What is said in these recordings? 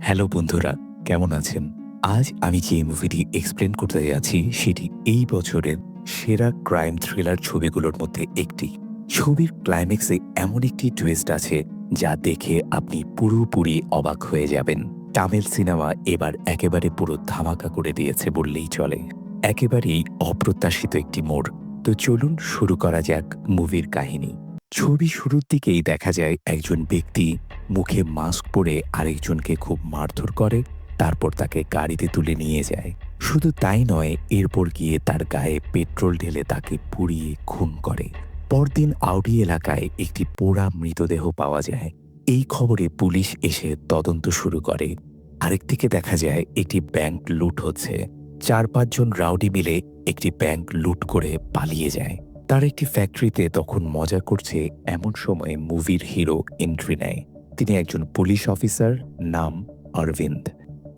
Hello বন্ধুরা, কেমন আছেন? আজ আমি যে মুভিটি এক্সপ্লেন করতে যাচ্ছি, সেটি এই বছরের সেরা ক্রাইম থ্রিলার ছবিগুলোর মধ্যে একটি। ছবির ক্লাইম্যাক্সে এমন একটি টুইস্ট আছে, যা দেখে আপনি পুরোপুরি অবাক হয়ে যাবেন। তামিল সিনেমা এবার একেবারে পুরো ধামাকা করে দিয়েছে বললেই চলে। একেবারেই অপ্রত্যাশিত একটি মোড়। তো চলুন শুরু করা যাক মুভির কাহিনী। ছবি শুরুর দিকেই দেখা যায় একজন ব্যক্তি মুখে মাস্ক পরে আরেকজনকে খুব মারধর করে, তারপর তাকে গাড়িতে তুলে নিয়ে যায়। শুধু তাই নয়, এরপর গিয়ে তার গায়ে পেট্রোল ঢেলে তাকে পুড়িয়ে খুন করে। পরদিন আউডি এলাকায় একটি পোড়া মৃতদেহ পাওয়া যায়। এই খবরে পুলিশ এসে তদন্ত শুরু করে। আরেকদিকে দেখা যায়, একটি ব্যাংক লুট হচ্ছে। চার পাঁচজন রাউডি মিলে একটি ব্যাংক লুট করে পালিয়ে যায়। তার একটি ফ্যাক্টরিতে তখন মজা করছে এমন সময় মুভির হিরো এন্ট্রি নেয়। তিনি একজন পুলিশ অফিসার, নাম অরবিন্দ।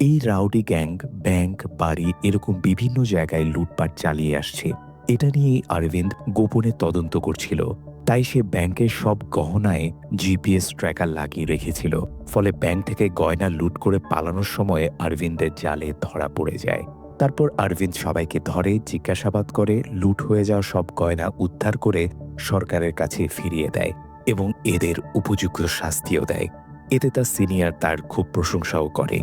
এই রাউডি গ্যাং, ব্যাংক, বাড়ি এরকম বিভিন্ন জায়গায় লুটপাট চালিয়ে আসছে। এটা নিয়েই অরবিন্দ গোপনে তদন্ত করছিল। তাই সে ব্যাংকের সব গহনায় জিপিএস ট্র্যাকার লাগিয়ে রেখেছিল। ফলে ব্যাংক থেকে গয়না লুট করে পালানোর সময় অরবিন্দের জালে ধরা পড়ে যায়। তারপর অরবিন্দ সবাইকে ধরে, জিজ্ঞাসাবাদ করে, লুট হয়ে যাওয়া সব গয়না উদ্ধার করে সরকারের কাছে ফিরিয়ে দেয়। এবং এদের উপযুক্ত শাস্তিও দেয়। এতে তার সিনিয়র তার খুব প্রশংসাও করে।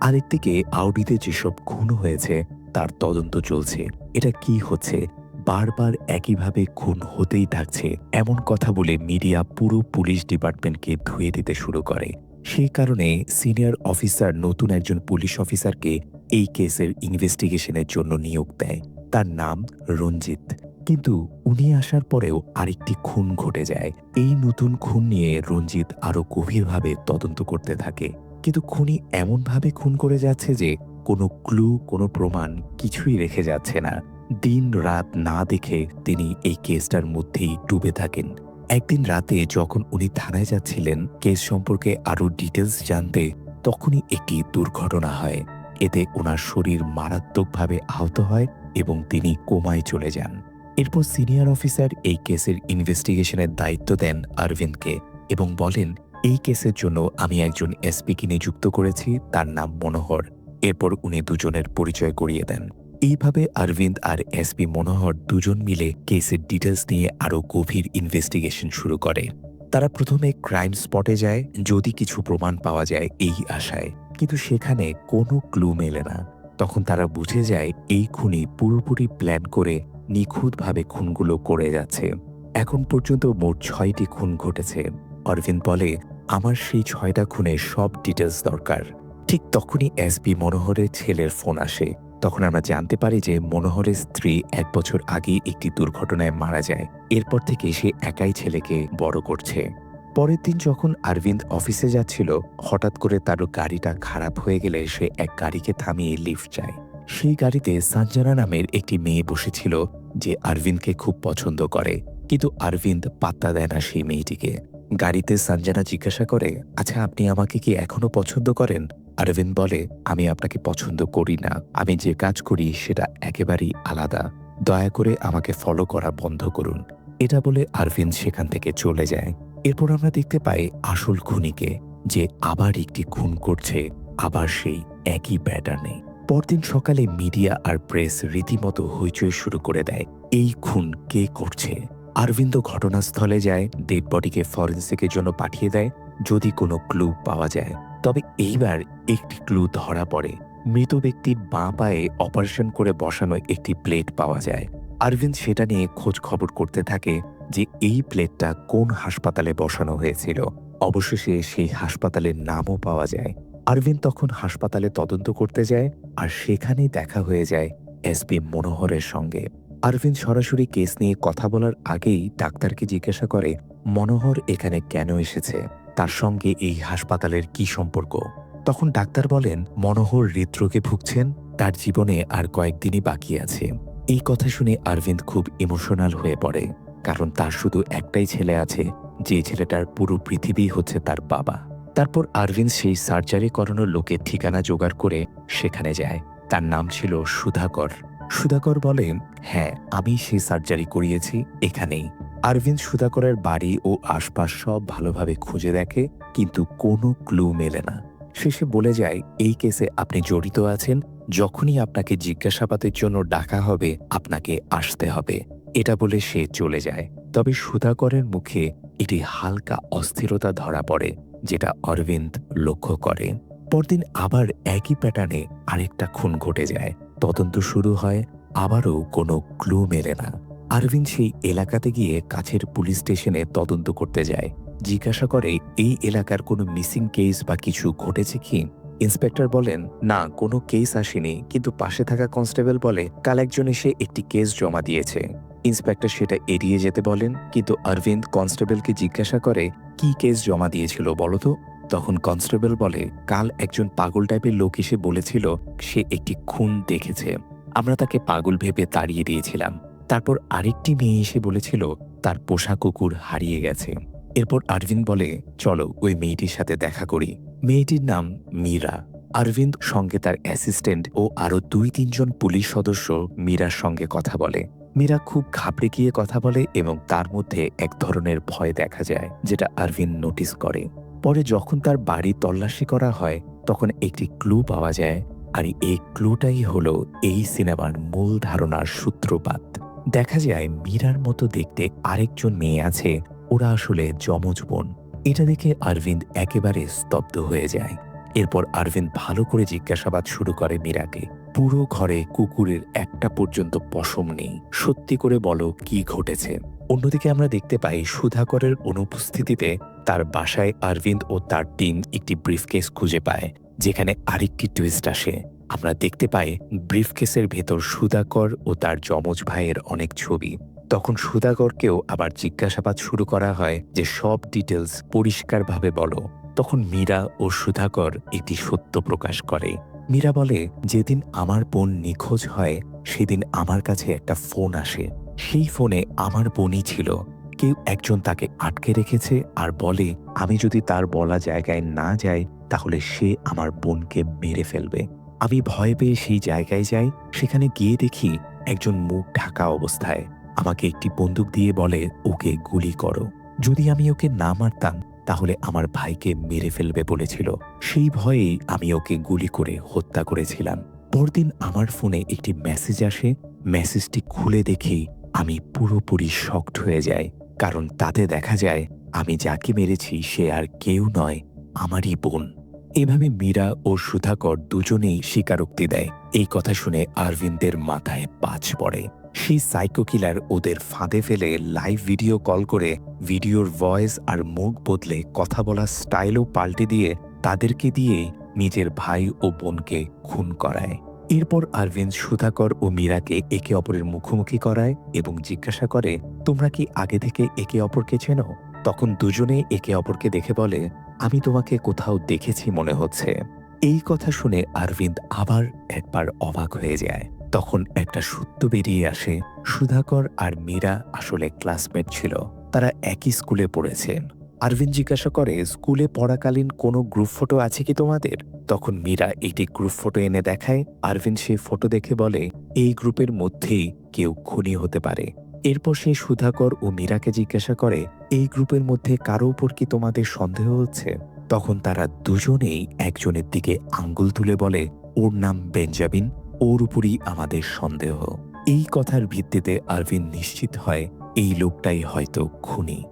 আরেকদিকে আউডিতে যেসব খুন হয়েছে, তার তদন্ত চলছে। এটা কি হচ্ছে? বারবার একইভাবে খুন হতেই থাকছে, এমন কথা বলে মিডিয়া পুরো পুলিশ ডিপার্টমেন্টকে ধুয়ে দিতে শুরু করে। সেই কারণে সিনিয়র অফিসার নতুন একজন পুলিশ অফিসারকে এই কেসের ইনভেস্টিগেশনের জন্য নিয়োগ দেয়। তার নাম রঞ্জিত। কিন্তু উনি আসার পরেও আরেকটি খুন ঘটে যায়। এই নতুন খুন নিয়ে রঞ্জিত আরও গভীরভাবে তদন্ত করতে থাকে। কিন্তু খুনি এমনভাবে খুন করে যাচ্ছে যে কোনো ক্লু, কোনো প্রমাণ কিছুই রেখে যাচ্ছে না। দিন রাত না দেখে তিনি এই কেসটার মধ্যেই ডুবে থাকেন। একদিন রাতে যখন উনি থানায় যাচ্ছিলেন, কেস সম্পর্কে আরও ডিটেলস জানতে তখনই একটি দুর্ঘটনা হয়। এতে ওনার শরীর মারাত্মকভাবে আহত হয় এবং তিনি কোমায় চলে যান। এরপর সিনিয়র অফিসার এই কেসের ইনভেস্টিগেশনের দায়িত্ব দেন অরবিন্দকে এবং বলেন, এই কেসের জন্য আমি একজন এসপিকে নিযুক্ত করেছি, তার নাম মনোহর। এরপর উনি দুজনের পরিচয় করিয়ে দেন। এইভাবে অরবিন্দ আর এসপি মনোহর দুজন মিলে কেসের ডিটেলস নিয়ে আরও গভীর ইনভেস্টিগেশন শুরু করে। তারা প্রথমে ক্রাইম স্পটে যায়, যদি কিছু প্রমাণ পাওয়া যায় এই আশায়। কিন্তু সেখানে কোনো ক্লু মেলে না। তখন তারা বুঝে যায়, এই খুনি পুরোপুরি প্ল্যান করে নিখুঁতভাবে খুনগুলো করে যাচ্ছে। এখন পর্যন্ত মোট ছয়টি খুন ঘটেছে। অরবিন্দ বলে, আমার সেই ছয়টা খুনের সব ডিটেলস দরকার। ঠিক তখনই এসপি মনোহরের ছেলের ফোন আসে। তখন আমরা জানতে পারি যে মনোহরের স্ত্রী এক বছর আগে একটি দুর্ঘটনায় মারা যায়। এরপর থেকে সে একাই ছেলেকে বড় করছে। পরের দিন যখন অরবিন্দ অফিসে যাচ্ছিল, হঠাৎ করে তার গাড়িটা খারাপ হয়ে গেলে সে এক গাড়িকে থামিয়ে লিফট যায়। সেই গাড়িতে সঞ্জনা নামের একটি মেয়ে বসেছিল। যে অরবিন্দকে খুব পছন্দ করে। কিন্তু অরবিন্দ পাত্তা দেয় না সেই মেয়েটিকে। গাড়িতে সঞ্জনা জিজ্ঞাসা করে আচ্ছা আপনি আমাকে কি এখনও পছন্দ করেন? অরবিন্দ বলে, আমি আপনাকে পছন্দ করি না। আমি যে কাজ করি সেটা একেবারেই আলাদা। দয়া করে আমাকে ফলো করা বন্ধ করুন। এটা বলে অরবিন্দ সেখান থেকে চলে যায়। এরপর আমরা দেখতে পাই আসল খুনিকে, যে আবার একটি খুন করছে। আবার সেই একই প্যাটার্নে পরদিন সকালে মিডিয়া আর প্রেস রীতিমতো হইচই শুরু করে দেয়, এই খুন কে করছে? অরবিন্দ ঘটনাস্থলে যায় ডেড বডিকে ফরেন্সিকের জন্য পাঠিয়ে দেয়, যদি কোনো ক্লু পাওয়া যায়। তবে এইবার একটি ক্লু ধরা পড়ে। মৃত ব্যক্তির বাঁ পায়ে অপারেশন করে বসানো একটি প্লেট পাওয়া যায়। অরবিন্দ সেটা নিয়ে খোঁজ খবর করতে থাকে যে এই প্লেটটা কোন হাসপাতালে বসানো হয়েছিল। অবশেষে সেই হাসপাতালের নামও পাওয়া যায়। অরবিন্দ তখন হাসপাতালে তদন্ত করতে যায় আর সেখানেই দেখা হয়ে যায় এসপি মনোহরের সঙ্গে। অরবিন্দ সরাসরি কেস নিয়ে কথা বলার আগেই ডাক্তারকে জিজ্ঞাসা করে, মনোহর এখানে কেন এসেছে? তার সঙ্গে এই হাসপাতালের কি সম্পর্ক? তখন ডাক্তার বলেন, মনোহর হৃদরোগে ভুগছেন, তার জীবনে আর কয়েকদিনই বাকি আছে। এই কথা শুনে অরবিন্দ খুব ইমোশনাল হয়ে পড়ে, কারণ তার শুধু একটাই ছেলে আছে, যে ছেলেটার পুরো পৃথিবী হচ্ছে তার বাবা। তারপর অরবিন্দ সেই সার্জারি করানো লোকের ঠিকানা জোগাড় করে সেখানে যায়। তার নাম ছিল সুধাকর। সুধাকর বলেন হ্যাঁ আমি সেই সার্জারি করিয়েছি এখানেই। অরবিন্দ সুধাকরের বাড়ি ও আশপাশ সব ভালোভাবে খুঁজে দেখে, কিন্তু কোনো ক্লু মেলে না। শেষে বলে যায়, এই কেসে আপনি জড়িত আছেন, যখনই আপনাকে জিজ্ঞাসাবাদের জন্য ডাকা হবে, আপনাকে আসতে হবে। এটা বলে সে চলে যায়। তবে সুধাকরের মুখে এটি হালকা অস্থিরতা ধরা পড়ে। যেটা অরবিন্দ লক্ষ্য করে। পরদিন আবার একই প্যাটার্নে আরেকটা খুন ঘটে যায়। তদন্ত শুরু হয়, আবারও কোনো ক্লু মেলে না। আরভিন সেই এলাকাতে গিয়ে কাছের পুলিশ স্টেশনে তদন্ত করতে যায়। জিজ্ঞাসা করে, এই এলাকার কোনো মিসিং কেস বা কিছু ঘটেছে কি? ইন্সপেক্টর বলেন, না, কোনো কেস আসেনি। কিন্তু পাশে থাকা কনস্টেবল বলে, কাল একজন এসে একটি কেস জমা দিয়েছে। ইন্সপেক্টর সেটা এড়িয়ে যেতে বলেন, কিন্তু অরবিন্দ কনস্টেবলকে জিজ্ঞাসা করে, কি কেস জমা দিয়েছিল বলতো তখন কনস্টেবল বলে, কাল একজন পাগল টাইপের লোক এসে বলেছিল, সে একটি খুন দেখেছে। আমরা তাকে পাগল ভেবে তাড়িয়ে দিয়েছিলাম। তারপর আরেকটি মেয়ে এসে বলেছিল, তার পোষা কুকুর হারিয়ে গেছে। এরপর আরভিন্দ বলে, চলো ওই মেয়েটির সাথে দেখা করি। মেয়েটির নাম মীরা। অরবিন্দ সঙ্গে তার অ্যাসিস্ট্যান্ট ও আরও দুই তিনজন পুলিশ সদস্য মীরার সঙ্গে কথা বলে। মীরা খুব ঘাবড়ে গিয়ে কথা বলে এবং তার মধ্যে এক ধরনের ভয় দেখা যায়, যেটা আরভিন নোটিস করে। পরে যখন তার বাড়ি তল্লাশি করা হয়, তখন একটি ক্লু পাওয়া যায়, আর এই ক্লুটাই হলো এই সিনেমার মূল ধারণার সূত্রপাত। দেখা যায় মীরার মতো দেখতে আরেকজন মেয়ে আছে, ওরা আসলে যমজ বোন। এটা দেখে অরবিন্দ একেবারে স্তব্ধ হয়ে যায়। এরপর অরবিন্দ ভালো করে জিজ্ঞাসাবাদ শুরু করে মীরাকে। পুরো ঘরে কুকুরের একটা পর্যন্ত পশম নেই। সত্যি করে বলো, কি ঘটেছে? অন্যদিকে আমরা দেখতে পাই সুধাকরের অনুপস্থিতিতে তার বাসায় অরবিন্দ ও তার টিম একটি ব্রিফকেস খুঁজে পায়, যেখানে আরেকটি টুইস্ট আসে। আমরা দেখতে পাই ব্রিফকেসের ভেতর সুধাকর ও তার যমজ ভাইয়ের অনেক ছবি। তখন সুধাকরকেও আবার জিজ্ঞাসাবাদ শুরু করা হয় যে সব ডিটেলস পরিষ্কারভাবে বলো। তখন মীরা ও সুধাকর একটি সত্য প্রকাশ করে। মীরা বলে, যেদিন আমার বোন নিখোঁজ হয়, সেদিন আমার কাছে একটা ফোন আসে। সেই ফোনে আমার বোনই ছিল। কেউ একজন তাকে আটকে রেখেছে আর বলে, আমি যদি তার বলা জায়গায় না যাই, তাহলে সে আমার বোনকে মেরে ফেলবে। আমি ভয় পেয়ে সেই জায়গায় যাই, সেখানে গিয়ে দেখি একজন মুখ ঢাকা অবস্থায়। আমাকে একটি বন্দুক দিয়ে বলে, ওকে গুলি করো। যদি আমি ওকে না মারতাম তাহলে আমার ভাইকে মেরে ফেলবে বলেছিল। সেই ভয়েই আমি ওকে গুলি করে হত্যা করেছিলাম। পরদিন আমার ফোনে একটি মেসেজ আসে। মেসেজটি খুলে দেখি আমি পুরোপুরি শক্ট হয়ে যাই। কারণ তাতে দেখা যায়, আমি যাকে মেরেছি সে আর কেউ নয়, আমারই বোন। এভাবে মীরা ও সুধাকর দুজনেই স্বীকারোক্তি দেয়। এই কথা শুনে আরভিন্দের মাথায় পাঁচ পড়ে। সেই সাইকো কিলার ওদের ফাঁদে ফেলে লাইভ ভিডিও কল করে ভিডিওর ভয়েস আর মুখ বদলে কথা বলার স্টাইলও পাল্টে দিয়ে তাদেরকে দিয়ে নিজের ভাই ও বোনকে খুন করায়। এরপর আরভিন্দ সুধাকর ও মীরাকে একে অপরের মুখোমুখি করায় এবং জিজ্ঞাসা করে, তোমরা কি আগে থেকে একে অপরকে চেনো? তখন দুজনে একে অপরকে দেখে বলে, আমি তোমাকে কোথাও দেখেছি মনে হচ্ছে। এই কথা শুনে আরভিন্দ আবার একবার অবাক হয়ে যায়। তখন একটা সত্য বেরিয়ে আসে, সুধাকর আর মীরা আসলে ক্লাসমেট ছিল। তারা একই স্কুলে পড়েছেন আরভিন জিজ্ঞাসা করে স্কুলে পড়াকালীন কোনো গ্রুপ ফটো আছে কি তোমাদের? তখন মীরা একটি গ্রুপ ফটো এনে দেখায়। আরভিন সেই ফটো দেখে বলে, এই গ্রুপের মধ্যেই কেউ খুনি হতে পারে। এরপর সে সুধাকর ও মীরাকে জিজ্ঞাসা করে, এই গ্রুপের মধ্যে কারও উপর কি তোমাদের সন্দেহ হচ্ছে? তখন তারা দুজনেই একজনের দিকে আঙ্গুল তুলে বলে, ওর নাম বেঞ্জামিন। ওর উপরই আমাদের সন্দেহ। এই কথার ভিত্তিতে আরভিন নিশ্চিত হয়, এই লোকটাই হয়তো খুনি।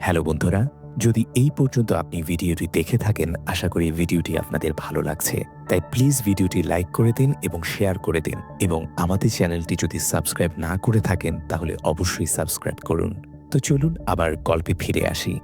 হ্যালো বন্ধুরা, যদি এই পর্যন্ত আপনি ভিডিওটি দেখে থাকেন, আশা করি ভিডিওটি আপনাদের ভালো লাগছে। তাই প্লিজ ভিডিওটি লাইক করে দিন এবং শেয়ার করে দিন এবং আমাদের চ্যানেলটি যদি সাবস্ক্রাইব না করে থাকেন, তাহলে অবশ্যই সাবস্ক্রাইব করুন। তো চলুন আবার গল্পে ফিরে আসি।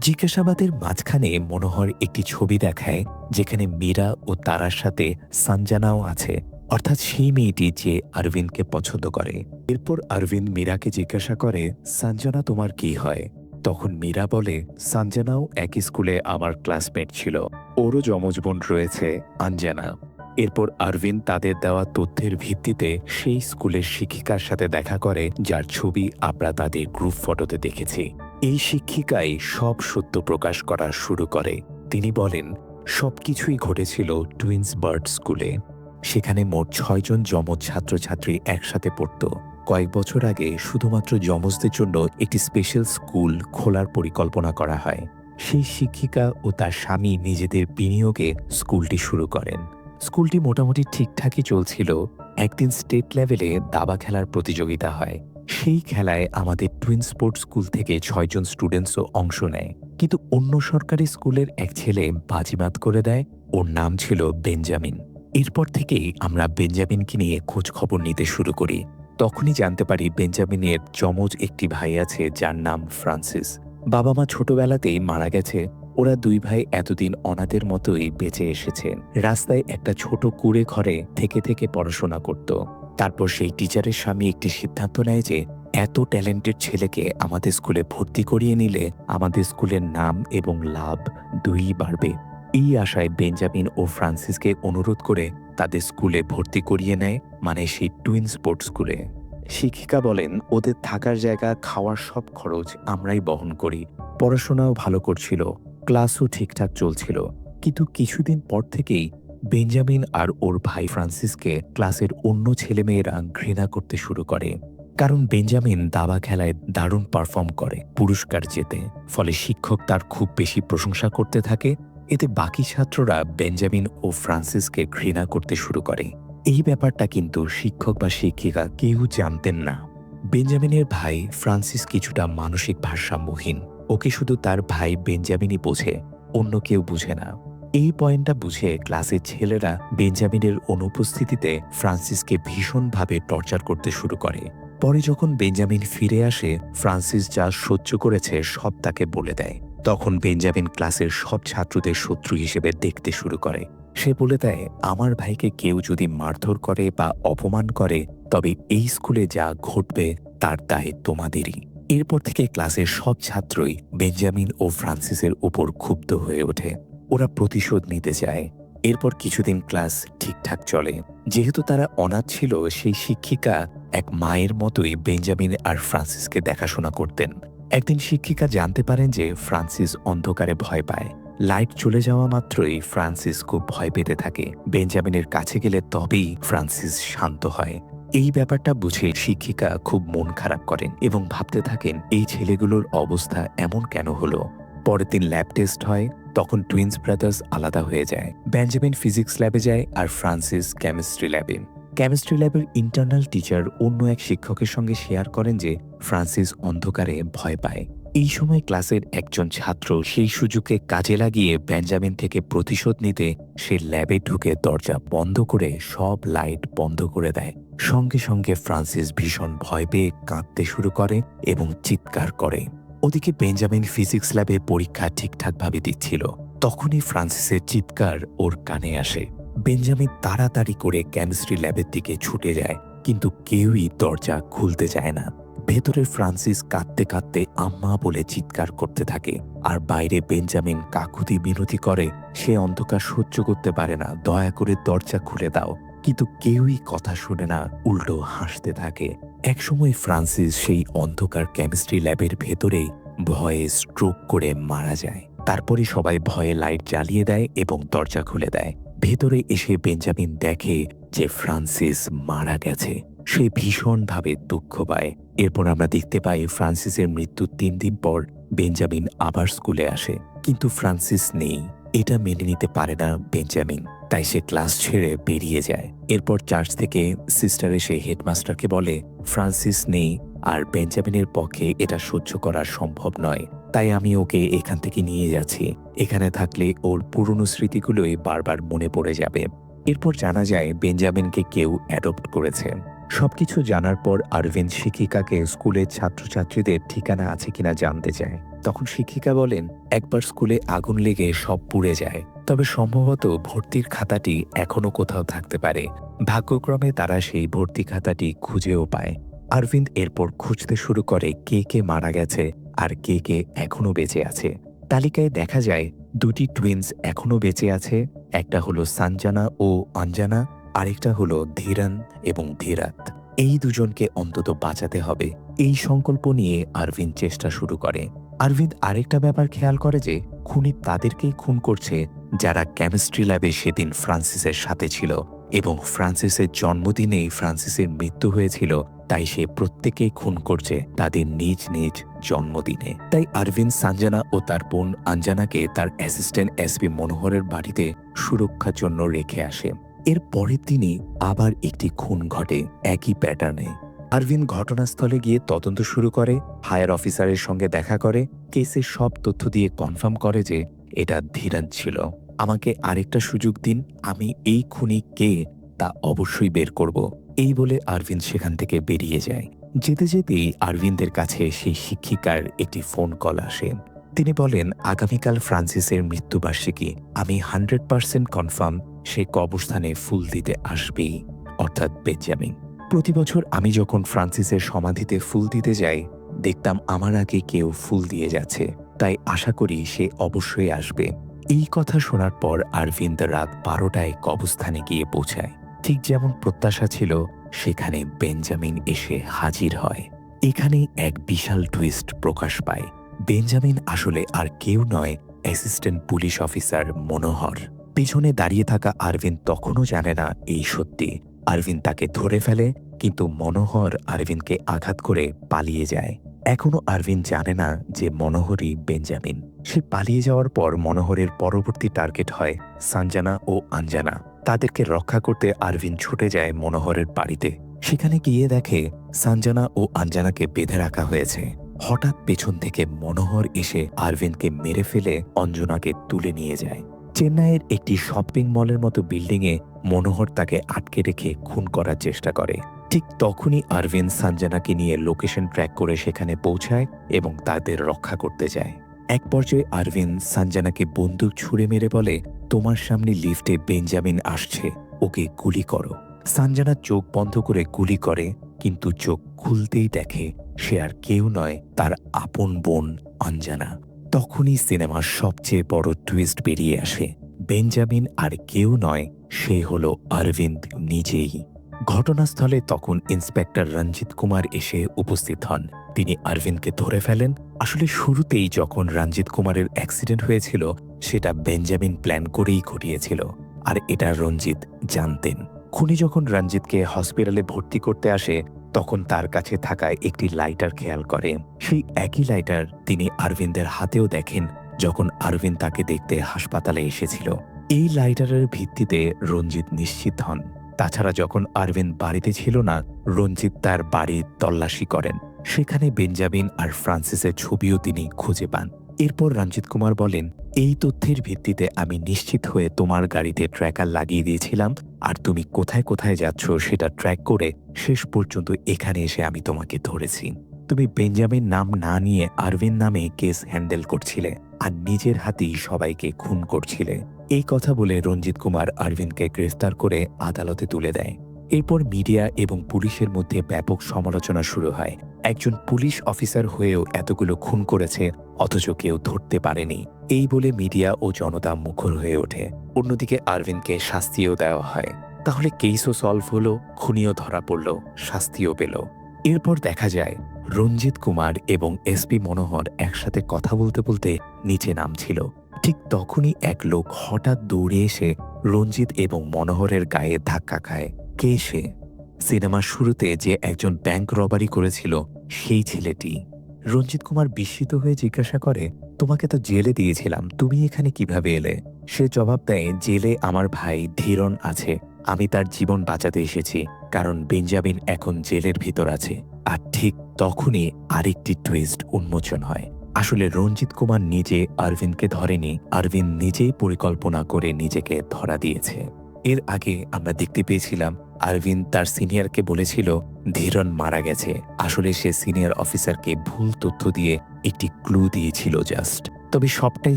জিজ্ঞাসাবাদের মাঝখানে মনোহর একটি ছবি দেখায়, যেখানে মীরা ও তারার সাথে সঞ্জানাও আছে। অর্থাৎ সেই মেয়েটি যে অরবিন্দকে পছন্দ করে। এরপর অরবিন্দ মীরাকে জিজ্ঞাসা করে, সঞ্জনা, তোমার কি হয়? তখন মীরা বলে, সঞ্জনাও একই স্কুলে আমার ক্লাসমেট ছিল। ওরও যমজ বোন রয়েছে, আঞ্জানা। এরপর অরবিন্দ তাদের দেওয়া তথ্যের ভিত্তিতে সেই স্কুলের শিক্ষিকার সাথে দেখা করে, যার ছবি আমরা তাদের গ্রুপ ফটোতে দেখেছি। এই শিক্ষিকাই সব সত্য প্রকাশ করা শুরু করে। তিনি বলেন, সবকিছুই ঘটেছিল টুইন্স বার্ড স্কুলে। সেখানে মোট ছয়জন যমজ ছাত্রছাত্রী একসাথে পড়ত। কয়েক বছর আগে শুধুমাত্র যমজদের জন্য একটি স্পেশাল স্কুল খোলার পরিকল্পনা করা হয়। সেই শিক্ষিকা ও তার স্বামী নিজেদের বিনিয়োগে স্কুলটি শুরু করেন। স্কুলটি মোটামুটি ঠিকঠাকই চলছিল। একদিন স্টেট লেভেলে দাবা খেলার প্রতিযোগিতা হয়। সেই খেলায় আমাদের টুইন স্পোর্টস স্কুল থেকে ছয়জন স্টুডেন্টসও অংশ নেয়। কিন্তু অন্য সরকারি স্কুলের এক ছেলে বাজিমাত করে দেয়। ওর নাম ছিল বেঞ্জামিন। এরপর থেকেই আমরা বেঞ্জামিনকে নিয়ে খোঁজ খবর নিতে শুরু করি। তখনই জানতে পারি বেঞ্জামিনের যমজ একটি ভাই আছে যার নাম ফ্রান্সিস। বাবা মা ছোটবেলাতেই মারা গেছে। ওরা দুই ভাই এতদিন অনাথের মতোই বেঁচে এসেছে। রাস্তায় একটা ছোট কুড়ে ঘরে থেকে থেকে পড়াশোনা করত। তারপর সেই টিচারের স্বামী একটি সিদ্ধান্ত নেয় যে, এত ট্যালেন্টেড ছেলেকে আমাদের স্কুলে ভর্তি করিয়ে নিলে আমাদের স্কুলের নাম এবং লাভ দুই বাড়বে। এই আশায় বেঞ্জামিন ও ফ্রান্সিসকে অনুরোধ করে তাদের স্কুলে ভর্তি করিয়ে নেয় মানে সেই টুইন স্পোর্টস স্কুলে। শিক্ষিকা বলেন, ওদের থাকার জায়গা, খাওয়ার সব খরচ আমরাই বহন করি। পড়াশোনাও ভালো করছিল, ক্লাসও ঠিকঠাক চলছিল। কিন্তু কিছুদিন পর থেকেই বেঞ্জামিন আর ওর ভাই ফ্রান্সিসকে ক্লাসের অন্য ছেলেমেয়েরা ঘৃণা করতে শুরু করে। কারণ বেঞ্জামিন দাবা খেলায় দারুণ পারফর্ম করে পুরস্কার জেতে। ফলে শিক্ষক তার খুব বেশি প্রশংসা করতে থাকে এতে বাকি ছাত্ররা বেঞ্জামিন ও ফ্রান্সিসকে ঘৃণা করতে শুরু করে। এই ব্যাপারটা কিন্তু শিক্ষক বা শিক্ষিকা কেউ জানতেন না। বেঞ্জামিনের ভাই ফ্রান্সিস কিছুটা মানসিক ভারসাম্যহীন। ওকে শুধু তার ভাই বেঞ্জামিনই বোঝে, অন্য কেউ বুঝে না। এই পয়েন্টটা বুঝে ক্লাসের ছেলেরা বেঞ্জামিনের অনুপস্থিতিতে ফ্রান্সিসকে ভীষণভাবে টর্চার করতে শুরু করে। পরে যখন বেঞ্জামিন ফিরে আসে, ফ্রান্সিস যা সহ্য করেছে সব তাকে বলে দেয়। তখন বেঞ্জামিন ক্লাসের সব ছাত্রদের শত্রু হিসেবে দেখতে শুরু করে। সে বলে দেয়, আমার ভাইকে কেউ যদি মারধর করে বা অপমান করে, তবে এই স্কুলে যা ঘটবে, তার দায় তোমাদেরই। এরপর থেকে ক্লাসের সব ছাত্রই বেঞ্জামিন ও ফ্রান্সিসের উপর ক্ষুব্ধ হয়ে ওঠে। ওরা প্রতিশোধ নিতে চায় এরপর কিছুদিন ক্লাস ঠিকঠাক চলে। যেহেতু তারা অনাথ ছিল, সেই শিক্ষিকা এক মায়ের মতোই বেঞ্জামিন আর ফ্রান্সিসকে দেখাশোনা করতেন। একদিন শিক্ষিকা জানতে পারেন যে ফ্রান্সিস অন্ধকারে ভয় পায়। লাইট চলে যাওয়া মাত্রই ফ্রান্সিস খুব ভয় পেতে থাকে। বেঞ্জামিনের কাছে গেলে তবেই ফ্রান্সিস শান্ত হয়। এই ব্যাপারটা বুঝে শিক্ষিকা খুব মন খারাপ করেন এবং ভাবতে থাকেন, এই ছেলেগুলোর অবস্থা এমন কেন হলো? পরের দিন ল্যাব টেস্ট হয়, তখন টুইন্স ব্রাদার্স আলাদা হয়ে যায়। বেঞ্জামিন ফিজিক্স ল্যাবে যায় আর ফ্রান্সিস কেমিস্ট্রি ল্যাবে। কেমিস্ট্রি ল্যাবের ইন্টারনাল টিচার অন্য এক শিক্ষকের সঙ্গে শেয়ার করেন যে ফ্রান্সিস অন্ধকারে ভয় পায়। এই সময় ক্লাসের একজন ছাত্র সেই সুযোগে কাজে লাগিয়ে বেঞ্জামিন থেকে প্রতিশোধ নিতে সে ল্যাবে ঢুকে দরজা বন্ধ করে সব লাইট বন্ধ করে দেয়। সঙ্গে সঙ্গে ফ্রান্সিস ভীষণ ভয় পেয়ে কাঁদতে শুরু করে এবং চিৎকার করে। ওদিকে বেঞ্জামিন ফিজিক্স ল্যাবে পরীক্ষা ঠিকঠাকভাবে দিচ্ছিল। তখনই ফ্রান্সিসের চিৎকার ওর কানে আসে। বেঞ্জামিন তাড়াতাড়ি করে কেমিস্ট্রি ল্যাবের দিকে ছুটে যায়, কিন্তু কেউই দরজা খুলতে চায় না। ভেতরে ফ্রান্সিস কাঁদতে কাঁদতে আম্মা বলে চিৎকার করতে থাকে, আর বাইরে বেঞ্জামিন কাকুতি বিনতি করে, সে অন্ধকার সহ্য করতে পারে না, দয়া করে দরজা খুলে দাও। কিন্তু কেউই কথা শুনে না, উল্টো হাসতে থাকে। একসময় ফ্রান্সিস সেই অন্ধকার কেমিস্ট্রি ল্যাবের ভেতরেই ভয়ে স্ট্রোক করে মারা যায়। তারপরে সবাই ভয়ে লাইট জ্বালিয়ে দেয় এবং দরজা খুলে দেয়। ভেতরে এসে বেঞ্জামিন দেখে যে ফ্রান্সিস মারা গেছে, সে ভীষণভাবে দুঃখ পায়। এরপর আমরা দেখতে পাই ফ্রান্সিসের মৃত্যুর তিন দিন পর বেঞ্জামিন আবার স্কুলে আসে। কিন্তু ফ্রান্সিস নেই। এটা মেনে নিতে পারে না বেঞ্জামিন। তাই সে ক্লাস ছেড়ে বেরিয়ে যায়। এরপর চার্চ থেকে সিস্টার এসে হেডমাস্টারকে বলে, ফ্রান্সিস নেই, আর বেঞ্জামিনের পক্ষে এটা সহ্য করা সম্ভব নয়। তাই আমি ওকে এখান থেকে নিয়ে যাচ্ছি। এখানে থাকলে ওর পুরনো স্মৃতিগুলোই বারবার মনে পড়ে যাবে। এরপর জানা যায় বেঞ্জামিনকে কেউ অ্যাডপ্ট করেছে। সবকিছু জানার পর আরভিন্দ শিক্ষিকাকে স্কুলের ছাত্রছাত্রীদের ঠিকানা আছে কিনা জানতে চায়। তখন শিক্ষিকা বলেন, একবার স্কুলে আগুন লেগে সব পুড়ে যায়। তবে সম্ভবত ভর্তির খাতাটি এখনও কোথাও থাকতে পারে। ভাগ্যক্রমে তারা সেই ভর্তি খাতাটি খুঁজেও পায়। আরভিন্দ এরপর খুঁজতে শুরু করে কে কে মারা গেছে আর কে কে এখনও বেঁচে আছে। তালিকায় দেখা যায়, দুটি টুইন্স এখনও বেঁচে আছে। একটা হলো সানজানা ও অঞ্জানা, আরেকটা হলো ধীরান এবং ধীরাত। এই দুজনকে অন্তত বাঁচাতে হবে। এই সংকল্প নিয়ে আরভিন্দ চেষ্টা শুরু করে। আরভিন্দ আরেকটা ব্যাপার খেয়াল করে যে, খুনি তাদেরকেই খুন করছে যারা কেমিস্ট্রি ল্যাবে সেদিন ফ্রান্সিসের সাথে ছিল এবং ফ্রান্সিসের জন্মদিনেই ফ্রান্সিসের মৃত্যু হয়েছিল তাই সে প্রত্যেকে খুন করছে তাদের নিজ নিজ জন্মদিনে। তাই আরভিন সাঞ্জানা ও তার বোন আঞ্জানাকে তার অ্যাসিস্ট্যান্ট এসপি মনোহরের বাড়িতে সুরক্ষার জন্য রেখে আসে। এর পরের দিনই আবার একটি খুন ঘটে একই প্যাটার্নে আরভিন ঘটনাস্থলে গিয়ে তদন্ত শুরু করে হায়ার অফিসারের সঙ্গে দেখা করে কেসের সব তথ্য দিয়ে কনফার্ম করে যে এটা ধীরাজ ছিল। আমাকে আরেকটা সুযোগ দিন, আমি এই খুনি কে তা অবশ্যই বের করব। এই বলে আরভিন সেখান থেকে বেরিয়ে যায়। যেতে যেতেই আরভিনদের কাছে সেই শিক্ষিকার একটি ফোন কল আসে। তিনি বলেন, আগামীকাল ফ্রান্সিসের মৃত্যুবার্ষিকী। আমি হান্ড্রেড পার্সেন্ট কনফার্ম সে কবরস্থানে ফুল দিতে আসবেই। অর্থাৎ বেঞ্জামিন। প্রতি বছর আমি যখন ফ্রান্সিসের সমাধিতে ফুল দিতে যাই, দেখতাম আমার আগে কেউ ফুল দিয়ে যাচ্ছে। তাই আশা করি সে অবশ্যই আসবে। এই কথা শোনার পর আরভিন্দ রাত বারোটায় কবস্থানে গিয়ে পৌঁছায়। ঠিক যেমন প্রত্যাশা ছিল, সেখানে বেঞ্জামিন এসে হাজির হয়। এখানে এক বিশাল টুইস্ট প্রকাশ পায়। বেঞ্জামিন আসলে আর কেউ নয় অ্যাসিস্ট্যান্ট পুলিশ অফিসার মনোহর। পেছনে দাঁড়িয়ে থাকা আরভিন তখনও জানে না এই সত্যি। আরভিন তাকে ধরে ফেলে, কিন্তু মনোহর আরভিনকে আঘাত করে পালিয়ে যায়। এখনও আরভিন জানে না যে মনোহরই বেঞ্জামিন। সে পালিয়ে যাওয়ার পর মনোহরের পরবর্তী টার্গেট হয় সানজানা ও আঞ্জানা। তাদেরকে রক্ষা করতে আরভিন ছুটে যায় মনোহরের বাড়িতে। সেখানে গিয়ে দেখে সানজানা ও আঞ্জানাকে বেঁধে রাখা হয়েছে। হঠাৎ পেছন থেকে মনোহর এসে আরভিনকে মেরে ফেলে অঞ্জনাকে তুলে নিয়ে যায়। চেন্নাইয়ের একটি শপিং মলের মতো বিল্ডিংয়ে মনোহর তাকে আটকে রেখে খুন করার চেষ্টা করে। ঠিক তখনই আরভিন সানজানাকে নিয়ে লোকেশন ট্র্যাক করে সেখানে পৌঁছায় এবং তাদের রক্ষা করতে যায়। এক পর্যায়ে আরভিন সানজানাকে বন্দুক ছুঁড়ে মেরে বলে তোমার সামনে লিফটে বেঞ্জামিন আসছে, ওকে গুলি করো। সানজানা চোখ বন্ধ করে গুলি করে, কিন্তু চোখ খুলতেই দেখে সে আর কেউ নয়, তার আপন বোন অঞ্জানা। তখনই সিনেমার সবচেয়ে বড় টুইস্ট বেরিয়ে আসে। বেঞ্জামিন আর কেউ নয়, সে হল অরবিন্দ নিজেই। ঘটনাস্থলে তখন ইন্সপেক্টর রঞ্জিত কুমার এসে উপস্থিত হন। তিনি অরবিন্দকে ধরে ফেলেন। আসলে শুরুতেই যখন রঞ্জিত কুমারের অ্যাক্সিডেন্ট হয়েছিল সেটা বেঞ্জামিন প্ল্যান করেই ঘটিয়েছিল। আর এটা রঞ্জিত জানতেন। খুনি যখন রঞ্জিতকে হসপিটালে ভর্তি করতে আসে, তখন তার কাছে থাকা একটি লাইটার খেয়াল করে। সেই একই লাইটার তিনি আরবিন্দের হাতেও দেখেন যখন আরবিন্দ তাকে দেখতে হাসপাতালে এসেছিল। এই লাইটারের ভিত্তিতে রঞ্জিত নিশ্চিত হন। তাছাড়া যখন আরবিন্দ বাড়িতে ছিল না, রঞ্জিত তার বাড়ি তল্লাশি করেন। সেখানে বেঞ্জামিন আর ফ্রান্সিসের ছবিও তিনি খুঁজে পান। এরপর রঞ্জিত কুমার বলেন এই তথ্যের ভিত্তিতে আমি নিশ্চিত হয়ে তোমার গাড়িতে ট্র্যাকার লাগিয়ে দিয়েছিলাম, আর তুমি কোথায় কোথায় যাচ্ছ সেটা ট্র্যাক করে শেষ পর্যন্ত এখানে এসে আমি তোমাকে ধরেছি। তুমি বেঞ্জামিন নাম না নিয়ে আরভিন নামে কেস হ্যান্ডেল করছিলে, আর নিজের হাতেই সবাইকে খুন করছিলে। এই কথা বলে রঞ্জিত কুমার আরভিনকে গ্রেফতার করে আদালতে তুলে দেয়। এরপর মিডিয়া এবং পুলিশের মধ্যে ব্যাপক সমালোচনা শুরু হয়। একজন পুলিশ অফিসার হয়েও এতগুলো খুন করেছে, অথচ কেউ ধরতে পারেনি। এই বলে মিডিয়া ও জনতা মুখর হয়ে ওঠে। অন্যদিকে আরভিনকে শাস্তিও দেওয়া হয়। তাহলে কেসও সলভ হলো, খুনিও ধরা পড়ল, শাস্তিও পেল। এরপর দেখা যায়, রঞ্জিত কুমার এবং এসপি মনোহর একসাথে কথা বলতে বলতে নিচে নামছিল। ঠিক তখনই এক লোক হঠাৎ দৌড়ে এসে রঞ্জিত এবং মনোহরের গায়ে ধাক্কা খায়। কে সে? সিনেমার শুরুতে যে একজন ব্যাংক রবারি করেছিল, সেই ছেলেটি। রঞ্জিত কুমার বিস্মিত হয়ে জিজ্ঞাসা করে, তোমাকে তো জেলে দিয়েছিলাম, তুমি এখানে কীভাবে এলে? সে জবাব দেয়, জেলে আমার ভাই ধীরন আছে, আমি তার জীবন বাঁচাতে এসেছি, কারণ বেঞ্জামিন এখন জেলের ভিতর আছে। আর ঠিক তখনই আরেকটি টুইস্ট উন্মোচন হয়। আসলে রঞ্জিত কুমার নিজে আরভিনকে ধরেনি, আরভিন নিজেই পরিকল্পনা করে নিজেকে ধরা দিয়েছে। এর আগে আমরা দেখতে পেয়েছিলাম আরভিন তার সিনিয়রকে বলেছিল ধীরন মারা গেছে। আসলে সে সিনিয়র অফিসারকে ভুল তথ্য দিয়ে একটি ক্লু দিয়েছিল জাস্ট। তবে সবটাই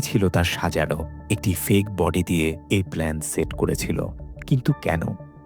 ছিল তার সাজানো, একটি ফেক বডি দিয়ে এই প্ল্যান সেট করেছিল। কিন্তু কেন?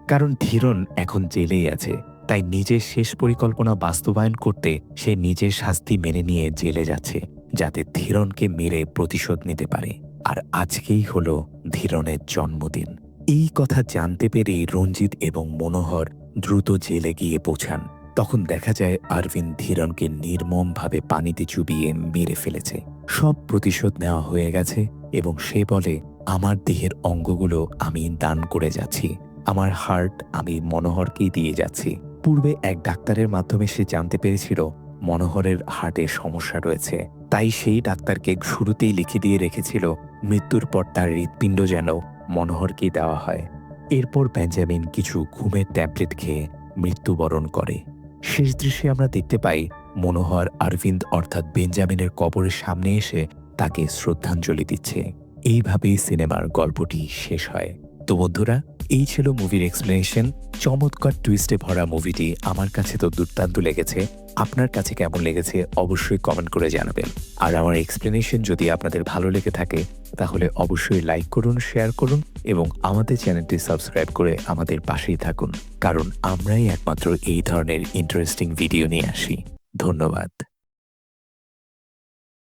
কারণ ধীরন এখন জেলেই আছে, তাই নিজের শেষ পরিকল্পনা বাস্তবায়ন করতে সে নিজের শাস্তি মেনে নিয়ে জেলে যাচ্ছে, যাতে ধীরনকে মেরে প্রতিশোধ নিতে পারে। আর আজকেই হলো ধীরনের জন্মদিন। এই কথা জানতে পেরে রঞ্জিত এবং মনোহর দ্রুত জেলে গিয়ে পৌঁছান। তখন দেখা যায় আরভিন ধীরনকে নির্মমভাবে পানিতে চুবিয়ে মেরে ফেলেছে। সব প্রতিশোধ নেওয়া হয়ে গেছে এবং সে বলে, আমার দেহের অঙ্গগুলো আমি দান করে যাচ্ছি। আমার হার্ট আমি মনোহরকেই দিয়ে যাচ্ছি। পূর্বে এক ডাক্তারের মাধ্যমে সে জানতে পেরেছিল, মনোহরের হার্টের সমস্যা রয়েছে। তাই সেই ডাক্তারকে শুরুতেই লিখে দিয়ে রেখেছিল, মৃত্যুর পর তার হৃৎপিণ্ড যেন মনোহরকেই দেওয়া হয়। এরপর বেঞ্জামিন কিছু ঘুমের ট্যাবলেট খেয়ে মৃত্যুবরণ করে। শেষ দৃশ্যে আমরা দেখতে পাই মনোহর অরবিন্দ অর্থাৎ বেঞ্জামিনের কবরের সামনে এসে তাকে শ্রদ্ধাঞ্জলি দিচ্ছে। এইভাবেই সিনেমার গল্পটি শেষ হয়। তো বন্ধুরা, এই ছিল মুভির এক্সপ্লেনেশন। চমৎকার টুইস্টে ভরা মুভিটি আমার কাছে তো দুর্দান্ত লেগেছে। আপনার কাছে কেমন লেগেছে অবশ্যই কমেন্ট করে জানাবেন। আর আমার এক্সপ্লেনেশন যদি আপনাদের ভালো লেগে থাকে, তাহলে অবশ্যই লাইক করুন শেয়ার করুন এবং আমাদের চ্যানেলটি সাবস্ক্রাইব করে আমাদের পাশেই থাকুন। কারণ আমরাই একমাত্র এই ধরনের ইন্টারেস্টিং ভিডিও নিয়ে আসি। ধন্যবাদ।